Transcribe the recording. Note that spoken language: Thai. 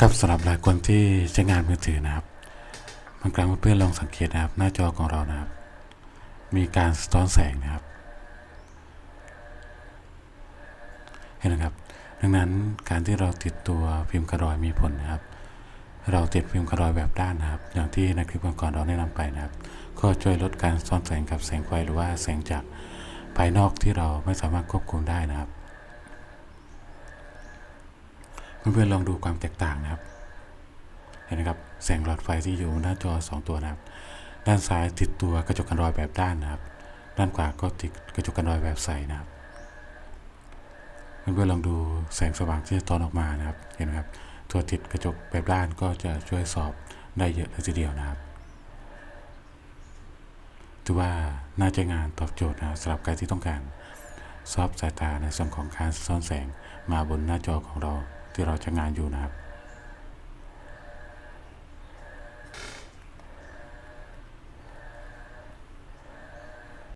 กับสำหรับหลายคนที่ใช้งานมือถือนะครับบางครั้งเพื่อนๆลองสังเกตนะครับ หน้าจอของเรานะครับ มีการสะท้อนแสงนะครับ เห็นนะครับ ดังนั้นการที่เราติดตัวฟิล์มกระดอยมีผลนะครับ เราติดฟิล์มกระดอยแบบด้านนะครับ อย่างที่ในคลิปก่อนๆเราแนะนำไปนะครับ ก็ช่วยลดการสะท้อนแสงกับแสงไฟหรือว่าแสงจากภายนอกที่เราไม่สามารถควบคุมได้นะครับ เพื่อนๆลองดูความแตกต่างนะครับ เห็นนะครับ แสงหลอดไฟที่อยู่หน้าจอ 2 ตัวนะครับ ด้านซ้ายติดตัวกระจกกันรอยแบบด้านนะครับ ด้านขวาก็ติดกระจกกันรอยแบบใสนะครับ เพื่อนๆลองดูแสงสว่างที่สะทอนออกมานะครับ เห็นไหมครับ ตัวติดกระจกแบบด้านก็จะช่วยสอบได้เยอะเลยทีเดียวนะครับถือว่าน่าจะงานตอบโจทย์นะสำหรับใครที่ต้องการ ซอฟสายตาในส่วนของการสะท้อนแสงมาบนหน้าจอของเรา ที่เราจะงานอยู่นะครับ